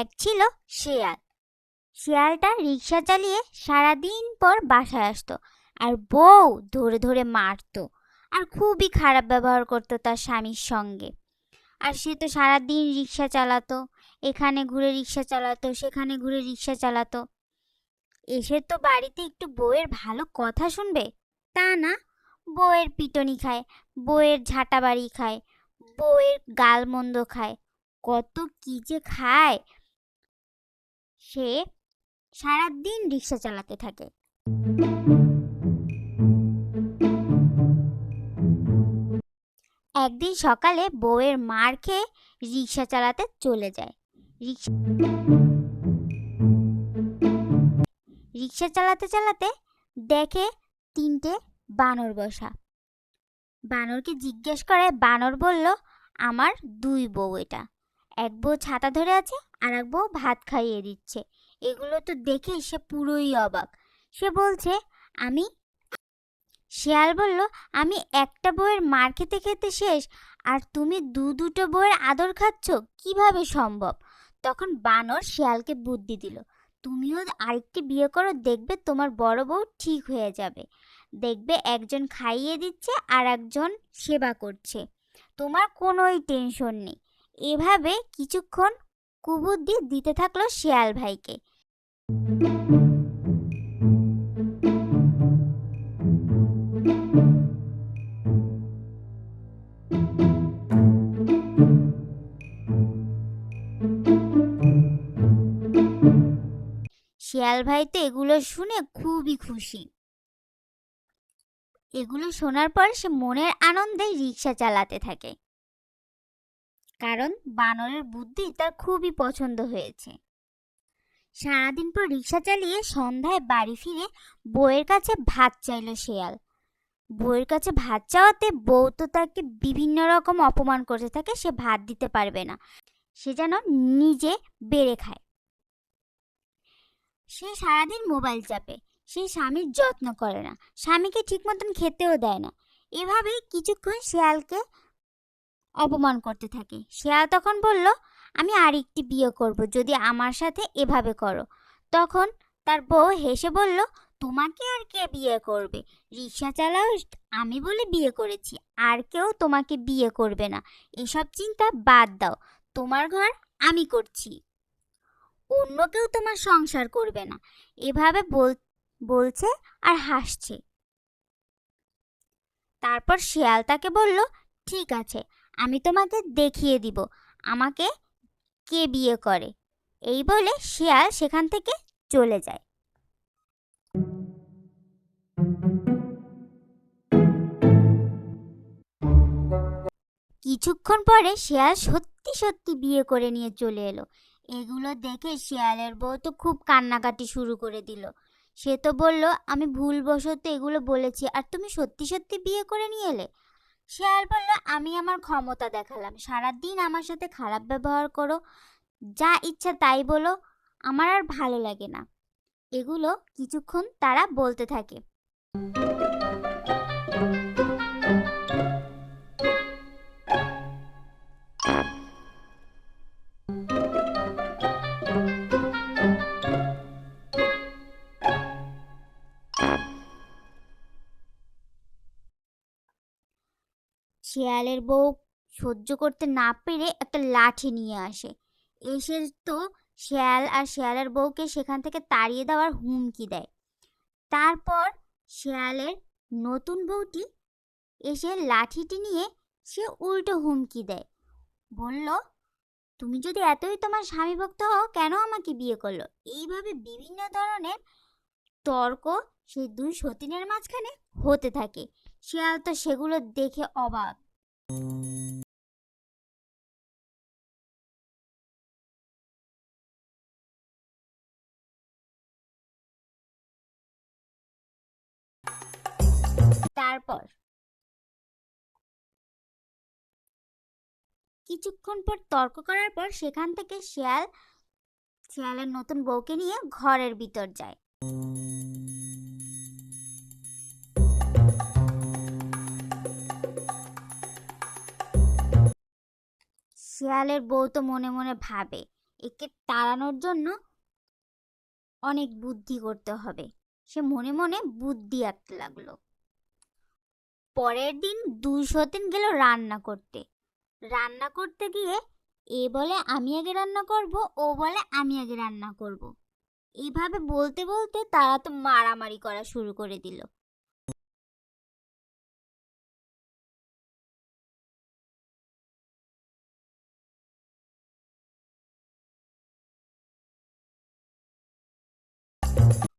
এক ছিল শেয়াল। শেয়ালটা রিক্সা চালিয়ে সারাদিন পর বাসায় আসতো আর বউ ধরে ধরে মারতো আর খুবই খারাপ ব্যবহার করতো তার স্বামীর সঙ্গে। আর সে তো সারাদিন রিক্সা চালাতো, এখানে ঘুরে রিক্সা চালাতো, সেখানে ঘুরে রিক্সা চালাতো। এসে তো বাড়িতে একটু বউয়ের ভালো কথা শুনবে? তা না, বউয়ের পিটনি খায়, বউয়ের ঝাঁটা বাড়ি খায়, বউয়ের গালমন্দ খায়, কত কি যে খায়। সে সারাদিন রিক্সা চালাতে থাকে। একদিন সকালে বউয়ের মার খেয়ে রিক্সা চালাতে চলে যায়। রিক্সা চালাতে চালাতে দেখে তিনটে বানর বসা। বানরকে জিজ্ঞেস করে, বানর বলল, আমার দুই বউ এটা। এক বউ ছাতা ধরে আছে আর এক বউ ভাত খাইয়ে দিচ্ছে। এগুলো তো দেখে সে পুরোই অবাক। সে বলছে, আমি শিয়াল বলল, আমি একটা বউয়ের মার খেতে খেতে শেষ, আর তুমি দু দুটো বউয়ের আদর খাচ্ছ, কীভাবে সম্ভব? তখন বানর শিয়ালকে বুদ্ধি দিল, তুমিও আরেকটি বিয়ে করো, দেখবে তোমার বড় বউ ঠিক হয়ে যাবে। দেখবে একজন খাইয়ে দিচ্ছে আর একজন সেবা করছে। তোমার কোনোই টেনশন নেই। এভাবে কিছুক্ষণ কুবুদ্ধি দিতে থাকল শিয়াল ভাইকে। শিয়াল ভাই তো এগুলো শুনে খুবই খুশি। এগুলো শোনার পর সে মনের আনন্দে রিক্সা চালাতে থাকে। কারণ বানরের বুদ্ধি তার খুবই পছন্দ হয়েছে। সারাদিন পর রিক্সা চালিয়ে সন্ধ্যায় বাড়ি ফিরে বউয়ের কাছে ভাত চাইল শেয়াল। বউয়ের কাছে ভাত চাওয়াতে বউ তো তাকে বিভিন্ন রকম অপমান করতে থাকে, সে ভাত দিতে পারবে না। সে যেন নিজে বেড়ে খায়। সে সারাদিন মোবাইল চাপে। সে স্বামীর যত্ন করে না। স্বামীকে ঠিক মতন খেতেও দেয় না। এভাবে কিছুক্ষণ শেয়ালকে অপমান করতে থাকে। শেয়াল তখন বলল, আমি আরেকটি বিয়ে করব, যদি আমার সাথে এভাবে করো। তখন তার বউ হেসে বলল, তোমাকে আর কে বিয়ে করবে? রিক্সা চালাও, আমি বলে বিয়ে করেছি, আর কেউ তোমাকে বিয়ে করবে না। এসব চিন্তা বাদ দাও, তোমার ঘর আমি করছি। অন্য কেউ তোমার সংসার করবে না। এভাবে বল, বলছে আর হাসছে। তারপর শিয়াল তাকে বলল, ঠিক আছে আমি তোমাকে দেখিয়ে দিব। আমাকে কে বিয়ে করে? এই বলে শিয়াল সেখান থেকে চলে যায়। কিছুক্ষণ পরে শিয়াল সত্যি সত্যি বিয়ে করে নিয়ে চলে এলো। এগুলো দেখে শিয়ালের বউ তো খুব কান্নাকাটি শুরু করে দিল। সে তো বলল, আমি ভুলবশত এগুলো বলেছি, আর তুমি সত্যি সত্যি বিয়ে করে নিয়ে এলে? শিয়াল বলল, আমি আমার ক্ষমতা দেখালাম। সারাদিন আমার সাথে খারাপ ব্যবহার করো, যা ইচ্ছা তাই বলো। আমার আর ভালো লাগে না। এগুলো কিছুক্ষণ তারা বলতে থাকে। শিয়ালের বউ সহ্য করতে না পেরে একটা লাঠি নিয়ে আসে। এসে তো শিয়াল আর শিয়ালের বউকে সেখান থেকে তাড়িয়ে দেওয়ার হুমকি দেয়। তারপর শিয়ালের নতুন বউটি এসে লাঠিটি নিয়ে সে উল্টো হুমকি দেয়। বলল, তুমি যদি এতই তোমার স্বামী ভক্ত হও, কেন আমাকে বিয়ে করল? এইভাবে বিভিন্ন ধরনের তর্ক সেই দুই সতীনের মাঝখানে হতে থাকে। শিয়াল তো সেগুলো দেখে অবাক। তারপর? কিছুক্ষণ পর তর্ক করার পর সেখান থেকে শিয়াল, শিয়ালের নতুন বউকে নিয়ে ঘরের ভিতর যায়। শিয়ালের বউ তো মনে মনে ভাবে, একে তাড়ানোর জন্য অনেক বুদ্ধি করতে হবে। সে মনে মনে বুদ্ধি আঁকতে লাগল। পরের দিন দুই সতীন গেল রান্না করতে। রান্না করতে গিয়ে এ বলে, আমি আগে রান্না করব, ও বলে, আমি আগে রান্না করব। এইভাবে বলতে বলতে তারা তো মারামারি করা শুরু করে দিল।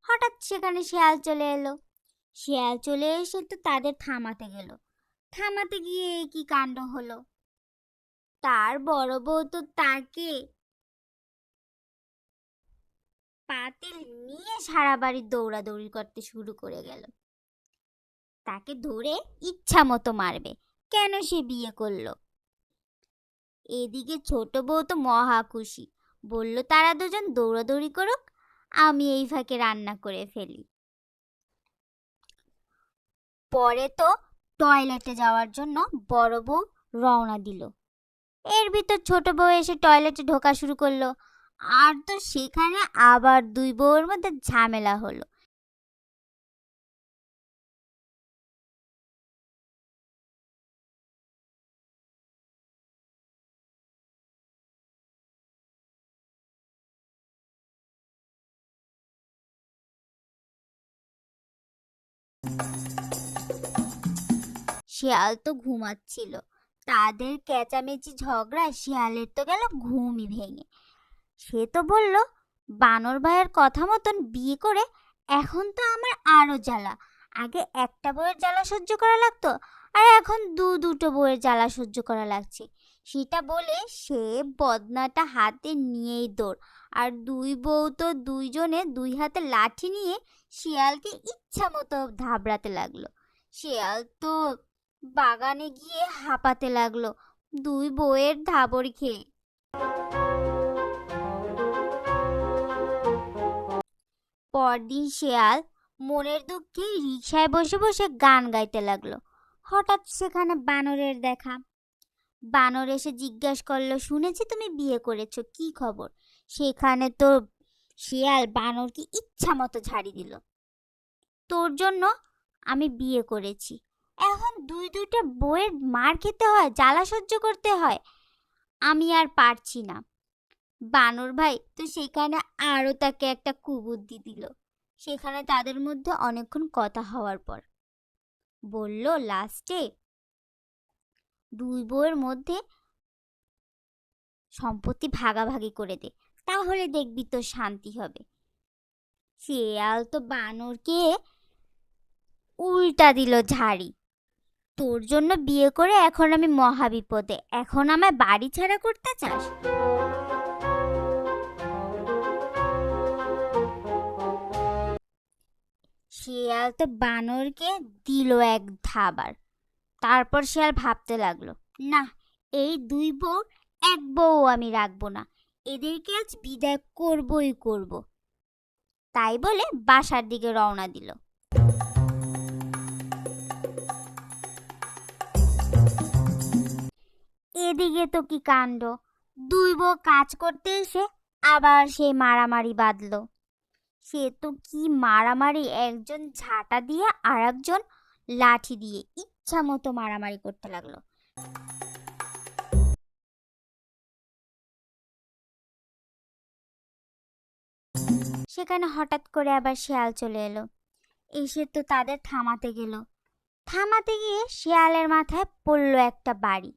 হঠাৎ সেখানে শিয়াল চলে এলো। শিয়াল চলে এসে তো তাদের থামাতে গেল। থামাতে গিয়ে কি কাণ্ড হলো? তার বড় বউ তো তাকে পাতিল নিয়ে সারা বাড়ি দৌড়াদৌড়ি করতে শুরু করে গেল। তাকে ধরে ইচ্ছা মতো মারবে। কেন সে বিয়ে করল? এদিকে ছোট বউ তো মহা খুশি। বলল, তারা দুজন দৌড়াদৌড়ি করুক আমি এই রান্না করে ফেলি। পরে তো টয়লেটে যাওয়ার জন্য বড় বউ রওনা দিল। এর ভিতর ছোট বউ এসে টয়লেটে ঢোকা শুরু করল। আর তো সেখানে আবার দুই বউয়ের মধ্যে ঝামেলা হলো। শিয়াল তো ঘুমাচ্ছিল। তাদের চেঁচামেচি ঝগড়ায় শিয়ালের তো গেল ঘুমই ভেঙে। সে তো বলল, বানর ভাইয়ের কথা মতন বিয়ে করে এখন তো আমার আরও জ্বালা। আগে একটা বইয়ের জ্বালা সহ্য করা লাগতো, আর এখন দু দুটো বইয়ের জ্বালা সহ্য করা লাগছে। সেটা বলে সে বদনাটা হাতে নিয়েই দৌড়, আর দুই বউ তো দুইজনে দুই হাতে লাঠি নিয়ে শিয়ালকে ইচ্ছা মতো ধাবড়াতে লাগল। শিয়াল তো বাগানে গিয়ে হাঁপাতে লাগল। দুই বউয়ের ধাবর খেয়ে। পরদিন শেয়াল মনের দুঃখে রিক্সায় বসে বসে গান গাইতে লাগল। হঠাৎ সেখানে বানরের দেখা। বানর এসে জিজ্ঞাসা করল, শুনেছি তুমি বিয়ে করেছ, কি খবর? সেখানে তো শিয়াল বানরকে ইচ্ছা মতো ঝাড়ি দিল। তোর জন্য আমি বিয়ে করেছি এখন দুই দুইটা বইয়ের মার খেতে হয়, জ্বালা সহ্য করতে হয়। আমি আর পারছি না। বানর ভাই, তো সেখানে আরও তাকে একটা কুবুদ্ধি দিল। সেখানে তাদের মধ্যে অনেকক্ষণ কথা হওয়ার পর বলল, লাস্টে দুই বউয়ের মধ্যে সম্পত্তি ভাগাভাগি করে দে, তাহলে দেখবি তো শান্তি হবে। শিয়াল তো বানরকে উল্টা দিল ঝাড়ি। তোর জন্য বিয়ে করে এখন আমি মহাবিপদে এখন আমায় বাড়ি ছাড়া করতে চাস? শিয়াল তো বানরকে দিল এক ধাবার। তারপর শিয়াল ভাবতে লাগল, না, এই দুই বউ, এক বউ আমি রাখব না। এদেরকে আজ বিদায় করবই করব। তাই বলে বাসার দিকে রওনা দিল। এদিকে তো কি কাণ্ড? দুই বউ কাজ করতে এসে আবার সেই মারামারি বাঁধলো। সে তো কি মারামারি, একজন ঝাঁটা দিয়ে আর একজন লাঠি দিয়ে ইচ্ছা মতো মারামারি করতে লাগল। সেখানে হঠাৎ করে আবার শিয়াল চলে এলো। এসে তো তাদের থামাতে গেল। থামাতে গিয়ে শিয়ালের মাথায় পড়ল একটা বাড়ি।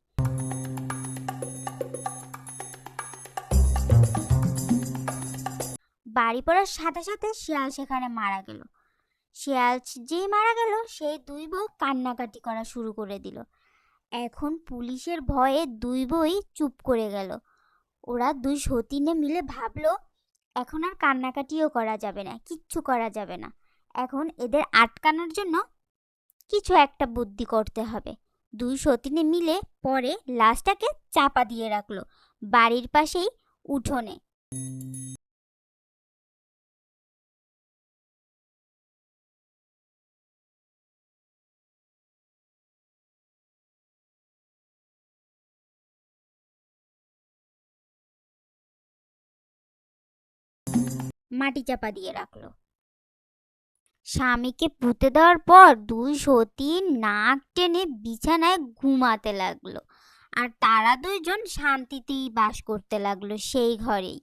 বাড়ি পড়ার সাথে সাথে শিয়াল সেখানে মারা গেল। শিয়াল যেই মারা গেল, সেই দুই বউ কান্নাকাটি করা শুরু করে দিল। এখন পুলিশের ভয়ে দুই বই চুপ করে গেল। ওরা দুই সতীনে মিলে ভাবলো, এখন আর কান্নাকাটিও করা যাবে না, কিচ্ছু করা যাবে না। এখন এদের আটকানোর জন্য কিছু একটা বুদ্ধি করতে হবে। দুই সতীনে মিলে পরে লাশটাকে চাপা দিয়ে রাখল, বাড়ির পাশেই উঠোনে। মাটি চাপা দিয়ে রাখল। স্বামীকে পুঁতে দেওয়ার পর দুই সতী নাক টেনে বিছানায় ঘুমাতে লাগল। আর তারা দুইজন শান্তিতেই বাস করতে লাগল সেই ঘরেই।